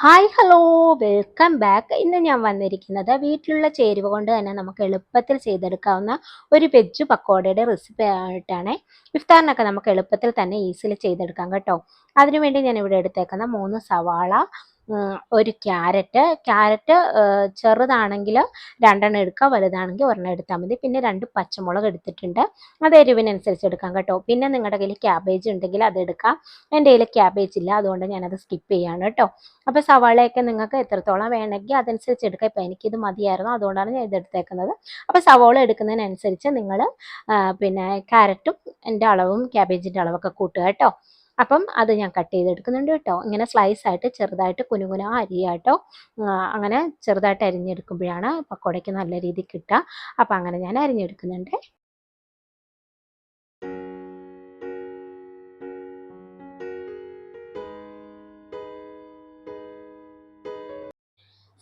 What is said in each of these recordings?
Hi hello welcome back ഇന്ന് ഞാൻ വന്നിരിക്കുന്നത് വീട്ടിലുള്ള ചേരുവ കൊണ്ട് തന്നെ നമുക്ക് എളുപ്പത്തിൽ ചെയ്തെടുക്കാവുന്ന ഒരു വെജ് പക്കോടയുടെ റെസിപ്പി ആയിട്ടാണ്. ഇഫ്താറിനൊക്കെ നമുക്ക് എളുപ്പത്തിൽ തന്നെ ഈസിലി ചെയ്തെടുക്കാം കേട്ടോ. അതിനുവേണ്ടി ഞാൻ ഇവിടെ എടുത്തേക്കുന്ന മൂന്ന് സവാള ഒരു ക്യാരറ്റ്. ക്യാരറ്റ് ചെറുതാണെങ്കിൽ രണ്ടെണ്ണം എടുക്കുക വലുതാണെങ്കിൽ ഒരെണ്ണം എടുത്താൽ മതി. പിന്നെ രണ്ട് പച്ചമുളക് എടുത്തിട്ടുണ്ട്. അത് എരിവിനനുസരിച്ച് എടുക്കാം കേട്ടോ. പിന്നെ നിങ്ങളുടെ കയ്യിൽ ക്യാബേജ് ഉണ്ടെങ്കിൽ അത് എടുക്കാം. എന്റെ കയ്യിൽ ക്യാബേജ് ഇല്ല അതുകൊണ്ട് ഞാനത് സ്കിപ്പ് ചെയ്യാണ് കേട്ടോ. അപ്പോൾ സവാളയൊക്കെ നിങ്ങൾക്ക് എത്രത്തോളം വേണമെങ്കിൽ അതനുസരിച്ച് എടുക്കാം. ഇപ്പം എനിക്കിത് മതിയായിരുന്നു അതുകൊണ്ടാണ് ഞാൻ ഇതെടുത്തേക്കുന്നത് അപ്പോൾ സവാള എടുക്കുന്നതിനനുസരിച്ച് നിങ്ങൾ പിന്നെ ക്യാരറ്റും എന്റെ അളവും ക്യാബേജിന്റെ അളവൊക്കെ കൂട്ടുക കേട്ടോ. അപ്പം അത് ഞാൻ കട്ട് ചെയ്തെടുക്കുന്നുണ്ട് കേട്ടോ. ഇങ്ങനെ സ്ലൈസ് ആയിട്ട് ചെറുതായിട്ട് കുനുകുന അരിയാട്ടോ. അങ്ങനെ ചെറുതായിട്ട് അരിഞ്ഞെടുക്കുമ്പോഴാണ് പക്കോടയ്ക്ക് നല്ല രീതിയിൽ കിട്ടുക. അപ്പം അങ്ങനെ ഞാൻ അരിഞ്ഞെടുക്കുന്നുണ്ട്.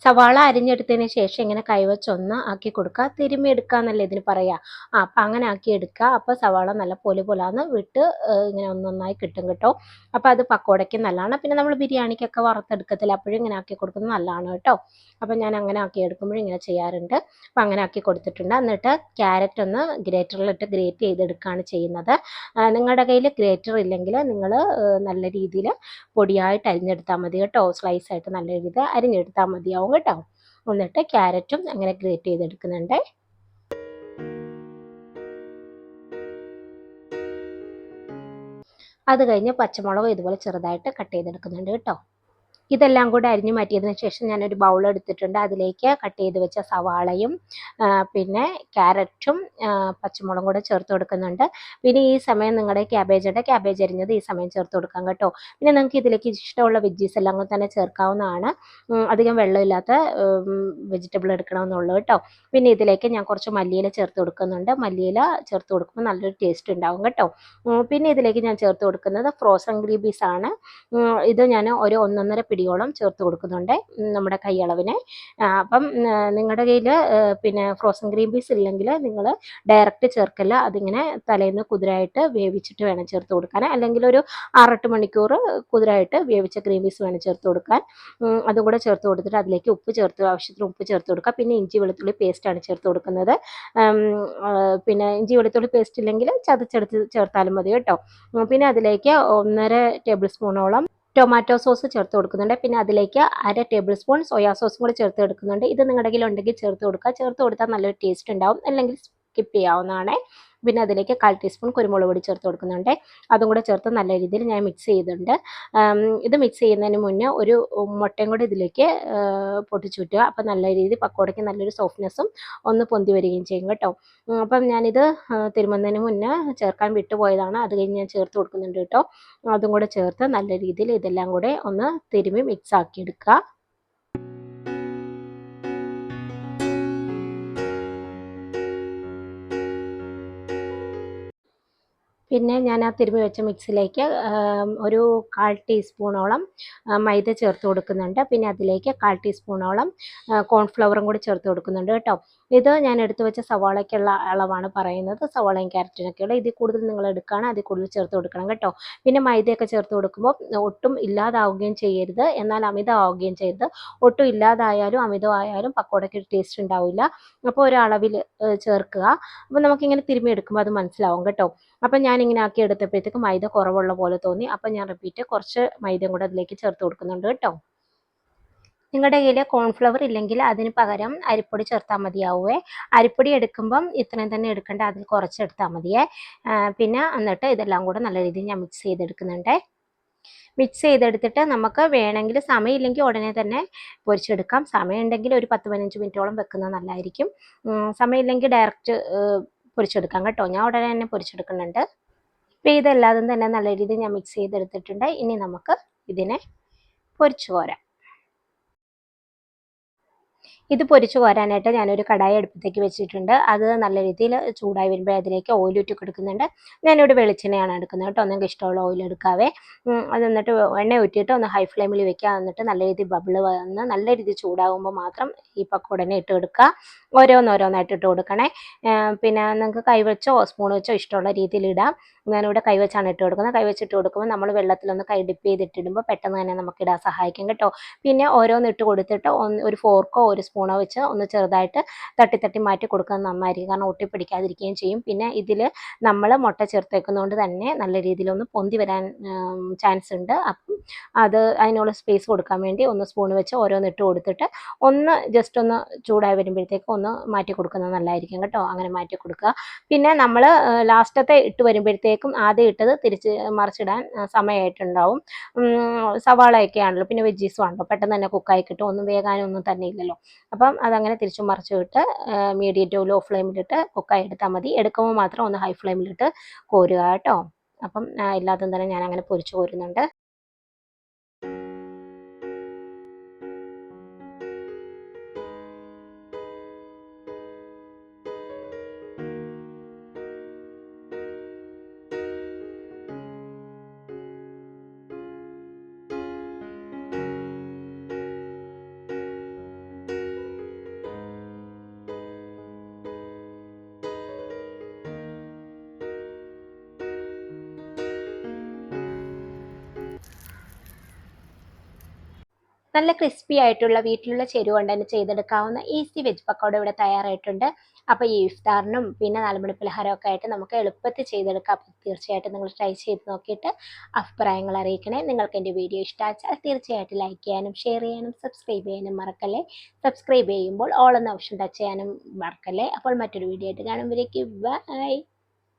സവാള അരിഞ്ഞെടുത്തതിന് ശേഷം ഇങ്ങനെ കൈവച്ചൊന്ന് ആക്കി കൊടുക്കുക. തിരുമ്മി എടുക്കുക എന്നല്ലേ ഇതിന് പറയുക ആ അപ്പം അങ്ങനെ ആക്കി എടുക്കുക. അപ്പോൾ സവാള നല്ല പൊലി പോലാന്ന് വിട്ട് ഇങ്ങനെ ഒന്നൊന്നായി കിട്ടും കേട്ടോ. അപ്പോൾ അത് പക്കോടയ്ക്ക് നല്ലതാണ്. പിന്നെ നമ്മൾ ബിരിയാണിക്കൊക്കെ വറുത്തെടുക്കത്തില്ല അപ്പോഴും ഇങ്ങനെ ആക്കി കൊടുക്കുന്നത് നല്ലതാണ് കേട്ടോ. അപ്പം ഞാൻ അങ്ങനെ ആക്കി എടുക്കുമ്പോഴും ഇങ്ങനെ ചെയ്യാറുണ്ട്. അപ്പം അങ്ങനെ ആക്കി കൊടുത്തിട്ടുണ്ട്. എന്നിട്ട് ക്യാരറ്റ് ഒന്ന് ഗ്രേറ്ററിലിട്ട് ഗ്രേറ്റ് ചെയ്തെടുക്കുകയാണ് ചെയ്യുന്നത്. നിങ്ങളുടെ കയ്യിൽ ഗ്രേറ്റർ ഇല്ലെങ്കിൽ നിങ്ങൾ നല്ല രീതിയിൽ പൊടിയായിട്ട് അരിഞ്ഞെടുത്താൽ മതി കേട്ടോ. സ്ലൈസ് ആയിട്ട് നല്ല രീതിയിൽ അരിഞ്ഞെടുത്താൽ മതിയാവും. കേട്ടോ എന്നിട്ട് ക്യാരറ്റും അങ്ങനെ ഗ്രേറ്റ് ചെയ്തെടുക്കുന്നുണ്ട്. അത് കഴിഞ്ഞ് പച്ചമുളകും ഇതുപോലെ ചെറുതായിട്ട് കട്ട് ചെയ്തെടുക്കുന്നുണ്ട് കേട്ടോ. ഇതെല്ലാം കൂടെ അരിഞ്ഞു മാറ്റിയതിന് ശേഷം ഞാനൊരു ബൗൾ എടുത്തിട്ടുണ്ട്. അതിലേക്ക് കട്ട് ചെയ്ത് വെച്ച സവാളയും പിന്നെ ക്യാരറ്റും പച്ചമുളകും കൂടെ ചേർത്ത് കൊടുക്കുന്നുണ്ട്. പിന്നെ ഈ സമയം നിങ്ങളുടെ ക്യാബേജ് ഉണ്ട്. ക്യാബേജ് അരിഞ്ഞത് ഈ സമയം ചേർത്ത് കൊടുക്കാം കേട്ടോ. പിന്നെ നിങ്ങൾക്ക് ഇതിലേക്ക് ഇഷ്ടമുള്ള വെജീസ് എല്ലാം കൂടെ തന്നെ ചേർക്കാവുന്നതാണ്. അധികം വെള്ളമില്ലാത്ത വെജിറ്റബിൾ എടുക്കണമെന്നുള്ളൂ കേട്ടോ. പിന്നെ ഇതിലേക്ക് ഞാൻ കുറച്ച് മല്ലിയില ചേർത്ത് കൊടുക്കുന്നുണ്ട്. മല്ലിയില ചേർത്ത് കൊടുക്കുമ്പോൾ നല്ലൊരു ടേസ്റ്റ് ഉണ്ടാവും കേട്ടോ. പിന്നെ ഇതിലേക്ക് ഞാൻ ചേർത്ത് കൊടുക്കുന്നത് ഫ്രോസൺ ഗ്രീബീസ് ആണ്. ഇത് ഞാൻ ഒരു ഒന്നൊന്നര പിടിയോളം ചേർത്ത് കൊടുക്കുന്നുണ്ട് നമ്മുടെ കൈയളവിന്. അപ്പം നിങ്ങളുടെ കയ്യിൽ പിന്നെ ഫ്രോസൺ ഗ്രീൻ പീസ് ഇല്ലെങ്കിൽ നിങ്ങൾ ഡയറക്റ്റ് ചേർക്കല്ല അതിങ്ങനെ തലേന്ന് കുതിരായിട്ട് വേവിച്ചിട്ട് വേണം ചേർത്ത് കൊടുക്കാൻ. അല്ലെങ്കിൽ ഒരു ആറെട്ട് മണിക്കൂർ കുതിരായിട്ട് വേവിച്ച ഗ്രീൻ പീസ് വേണം ചേർത്ത് കൊടുക്കാൻ. അതും കൂടെ ചേർത്ത് കൊടുത്തിട്ട് അതിലേക്ക് ഉപ്പ് ചേർത്ത് ആവശ്യത്തിന് ഉപ്പ് ചേർത്ത് കൊടുക്കുക പിന്നെ ഇഞ്ചി വെളുത്തുള്ളി പേസ്റ്റാണ് ചേർത്ത് കൊടുക്കുന്നത്. പിന്നെ ഇഞ്ചി വെളുത്തുള്ളി പേസ്റ്റ് ഇല്ലെങ്കിൽ ചതച്ചെടുത്ത് ചേർത്താലും മതി കേട്ടോ. പിന്നെ അതിലേക്ക് ഒന്നര ടേബിൾ സ്പൂണോളം ടൊമാറ്റോ സോസ് ചേർത്ത് കൊടുക്കുന്നുണ്ട്. പിന്നെ അതിലേക്ക് അര ടേബിൾ സ്പൂൺ സോയാ സോസും കൂടി ചേർത്ത് കൊടുക്കുന്നുണ്ട്. ഇത് നിങ്ങളുടെ കയ്യിൽ ഉണ്ടെങ്കിൽ ചേർത്ത് കൊടുക്കുക. ചേർത്ത് കൊടുത്താൽ നല്ലൊരു ടേസ്റ്റ് ഉണ്ടാവും. അല്ലെങ്കിൽ സ്കിപ്പ് ചെയ്യാവുന്നതാണ്. പിന്നെ അതിലേക്ക് കാൽ ടീസ്പൂൺ കുരുമുളക് പൊടി ചേർത്ത് കൊടുക്കുന്നുണ്ട്. അതും കൂടെ ചേർത്ത് നല്ല രീതിയിൽ ഞാൻ മിക്സ് ചെയ്തിട്ടുണ്ട്. ഇത് മിക്സ് ചെയ്യുന്നതിന് മുന്നേ ഒരു മുട്ടയും കൂടി ഇതിലേക്ക് പൊട്ടിച്ചു വിട്ടുക അപ്പം നല്ല രീതിയിൽ പക്കോടയ്ക്ക് നല്ലൊരു സോഫ്റ്റ്നെസ്സും ഒന്ന് പൊന്തി വരികയും ചെയ്യും കേട്ടോ. അപ്പം ഞാനിത് തിരുമുന്നതിന് മുന്നേ ചേർക്കാൻ വിട്ടുപോയതാണ്. അത് കഴിഞ്ഞ് ഞാൻ ചേർത്ത് കൊടുക്കുന്നുണ്ട് കേട്ടോ. അതും കൂടെ ചേർത്ത് നല്ല രീതിയിൽ ഇതെല്ലാം കൂടെ ഒന്ന് തിരുമി മിക്സ് ആക്കി എടുക്കുക. പിന്നെ ഞാൻ ആ തിരുമ്മി വെച്ച മിക്സിലേക്ക് ഒരു കാൽ ടീസ്പൂണോളം മൈദ ചേർത്ത് കൊടുക്കുന്നുണ്ട്. പിന്നെ അതിലേക്ക് കാൽ ടീസ്പൂണോളം കോൺഫ്ലവറും കൂടി ചേർത്ത് കൊടുക്കുന്നുണ്ട് കേട്ടോ. ഇത് ഞാൻ എടുത്തു വെച്ച സവാളയ്ക്കുള്ള അളവാണ് പറയുന്നത്. സവാളയും ക്യാരറ്റിനൊക്കെയുള്ള ഇതിൽ കൂടുതൽ നിങ്ങൾ എടുക്കുകയാണ് അതിൽ കൂടുതൽ ചേർത്ത് കൊടുക്കണം കേട്ടോ. പിന്നെ മൈദയൊക്കെ ചേർത്ത് കൊടുക്കുമ്പോൾ ഒട്ടും ഇല്ലാതാവുകയും ചെയ്യരുത്. എന്നാൽ അമിതമാവുകയും ചെയ്യരുത്. ഒട്ടും ഇല്ലാതായാലും അമിതമായാലും പക്കോടയ്ക്ക് ടേസ്റ്റ് ഉണ്ടാവില്ല. അപ്പോൾ ഒരളവിൽ ചേർക്കുക. അപ്പോൾ നമുക്കിങ്ങനെ തിരുമ്മി എടുക്കുമ്പോൾ അത് മനസ്സിലാവും കേട്ടോ. അപ്പം ഞാൻ ഇങ്ങനെ ആക്കി എടുത്തപ്പോഴത്തേക്ക് മൈദ കുറവുള്ള പോലെ തോന്നി. അപ്പം ഞാൻ റിപ്പീറ്റ് കുറച്ച് മൈദയും കൂടെ അതിലേക്ക് ചേർത്ത് കൊടുക്കുന്നുണ്ട് കേട്ടോ. നിങ്ങളുടെ കയ്യിൽ കോൺഫ്ലവർ ഇല്ലെങ്കിൽ അതിന് പകരം അരിപ്പൊടി ചേർത്താൽ മതിയാവുമേ അരിപ്പൊടി എടുക്കുമ്പം ഇത്രയും തന്നെ എടുക്കേണ്ട അതിൽ കുറച്ചെടുത്താൽ മതിയേ. പിന്നെ എന്നിട്ട് ഇതെല്ലാം കൂടെ നല്ല രീതിയിൽ ഞാൻ മിക്സ് ചെയ്തെടുക്കുന്നുണ്ട്. മിക്സ് ചെയ്തെടുത്തിട്ട് നമുക്ക് വേണമെങ്കിൽ സമയമില്ലെങ്കിൽ ഉടനെ തന്നെ പൊരിച്ചെടുക്കാം. സമയമുണ്ടെങ്കിൽ ഒരു പത്ത് പതിനഞ്ച് മിനിറ്റോളം വെക്കുന്നത് നല്ലതായിരിക്കും. സമയമില്ലെങ്കിൽ ഡയറക്റ്റ് പൊരിച്ചെടുക്കാം കേട്ടോ. ഞാൻ ഉടനെ തന്നെ പൊരിച്ചെടുക്കുന്നുണ്ട്. ഇപ്പം ഇതെല്ലാതും തന്നെ നല്ല രീതിയിൽ ഞാൻ മിക്സ് ചെയ്തെടുത്തിട്ടുണ്ട്. ഇനി നമുക്ക് ഇതിനെ പൊരിച്ചു പോരാം ഇത് പൊരിച്ചു കോരാനായിട്ട് ഞാനൊരു കടായി അടുപ്പത്തേക്ക് വെച്ചിട്ടുണ്ട്. അത് നല്ല രീതിയിൽ ചൂടായി വരുമ്പോൾ അതിലേക്ക് ഓയിൽ ഇട്ട് കൊടുക്കുന്നുണ്ട് ഞാനിവിടെ വെളിച്ചെണ്ണയാണ് എടുക്കുന്നത് കേട്ടോ. നിങ്ങൾക്ക് ഇഷ്ടമുള്ള ഓയിൽ എടുക്കാവേ. അത് എന്നിട്ട് എണ്ണ ഊറ്റിയിട്ട് ഒന്ന് ഹൈ ഫ്ലെയിമിൽ വെക്കുക. എന്നിട്ട് നല്ല രീതിയിൽ ബബിൾ വന്ന് നല്ല രീതിയിൽ ചൂടാകുമ്പോൾ മാത്രം ഈ പക്കോടനെ ഇട്ട് കൊടുക്കുക. ഓരോന്നോരോന്നായിട്ട് ഇട്ട് കൊടുക്കണേ. പിന്നെ നിങ്ങൾക്ക് കൈവച്ചോ സ്പൂൺ വെച്ചോ ഇഷ്ടമുള്ള രീതിയിൽ ഇടാം. ഞാനിവിടെ കൈവച്ചാണ് ഇട്ട് കൊടുക്കുന്നത്. കൈവച്ചിട്ട് കൊടുക്കുമ്പോൾ നമ്മൾ വെള്ളത്തിലൊന്ന് കൈ ഡിപ്പ് ചെയ്തിട്ടിടുമ്പോൾ പെട്ടെന്ന് തന്നെ നമുക്ക് ഇടാൻ സഹായിക്കും കേട്ടോ. പിന്നെ ഓരോന്ന് ഇട്ട് കൊടുത്തിട്ട് ഒരു ഫോർക്കോ ഒരു സ്പൂണോ വെച്ച് ഒന്ന് ചെറുതായിട്ട് തട്ടി തട്ടി മാറ്റി കൊടുക്കുന്നത് നന്നായിരിക്കും. കാരണം ഒട്ടിപ്പിടിക്കാതിരിക്കുകയും ചെയ്യും. പിന്നെ ഇതിൽ നമ്മൾ മുട്ട ചേർത്തേക്കുന്നതുകൊണ്ട് തന്നെ നല്ല രീതിയിലൊന്ന് പൊന്തി വരാൻ ചാൻസ് ഉണ്ട് അപ്പം അത് അതിനുള്ള സ്പേസ് കൊടുക്കാൻ വേണ്ടി ഒന്ന് സ്പൂൺ വെച്ച് ഓരോന്ന് ഇട്ട് കൊടുത്തിട്ട് ഒന്ന് ജസ്റ്റ് ഒന്ന് ചൂടായി വരുമ്പോഴത്തേക്ക് ഒന്ന് മാറ്റി കൊടുക്കുന്നത് നല്ലതായിരിക്കും കേട്ടോ. അങ്ങനെ മാറ്റി കൊടുക്കുക. പിന്നെ നമ്മൾ ലാസ്റ്റത്തെ ഇട്ട് വരുമ്പോഴത്തേക്കും ആദ്യം ഇട്ടത് തിരിച്ച് മറിച്ചിടാൻ സമയമായിട്ടുണ്ടാവും സവാളയൊക്കെ ആണല്ലോ പിന്നെ വെജീസും ആണല്ലോ പെട്ടെന്ന് തന്നെ കുക്കായി കിട്ടും. ഒന്നും വേകാനൊന്നും തന്നെ ഇല്ലല്ലോ. അപ്പം അതങ്ങനെ തിരിച്ചു മറിച്ചു വിട്ട് മീഡിയം ടു ലോ ഫ്ലെയിമിലിട്ട് കുക്കായി എടുത്താൽ മതി. എടുക്കുമ്പോൾ മാത്രം ഒന്ന് ഹൈ ഫ്ലെയിമിലിട്ട് കോരുക കേട്ടോ. അപ്പം എല്ലാത്തും തന്നെ ഞാൻ അങ്ങനെ പൊരിച്ചു കോരുന്നുണ്ട്. നല്ല ക്രിസ്പി ആയിട്ടുള്ള വീട്ടിലുള്ള ചേരുവ കൊണ്ട് തന്നെ ചെയ്തെടുക്കാവുന്ന ഈസി വെജ് പക്കോട ഇവിടെ തയ്യാറായിട്ടുണ്ട്. അപ്പോൾ ഈ ഇഫ്താറിനും പിന്നെ നാലുമണി പലഹാരമൊക്കെ ആയിട്ട് നമുക്ക് എളുപ്പത്തിൽ ചെയ്തെടുക്കാം. അപ്പോൾ തീർച്ചയായിട്ടും നിങ്ങൾ ട്രൈ ചെയ്ത് നോക്കിയിട്ട് അഭിപ്രായങ്ങൾ അറിയിക്കണേ. നിങ്ങൾക്ക് എന്റെ വീഡിയോ ഇഷ്ടമാച്ചാൽ തീർച്ചയായിട്ടും ലൈക്ക് ചെയ്യാനും ഷെയർ ചെയ്യാനും സബ്സ്ക്രൈബ് ചെയ്യാനും മറക്കല്ലേ? സബ്സ്ക്രൈബ് ചെയ്യുമ്പോൾ ഓൾ എന്ന ഓപ്ഷൻ ടച്ച് ചെയ്യാനും മറക്കല്ലേ? അപ്പോൾ മറ്റൊരു വീഡിയോ ആയിട്ട് കാണുമ്പോഴേക്ക് ബൈ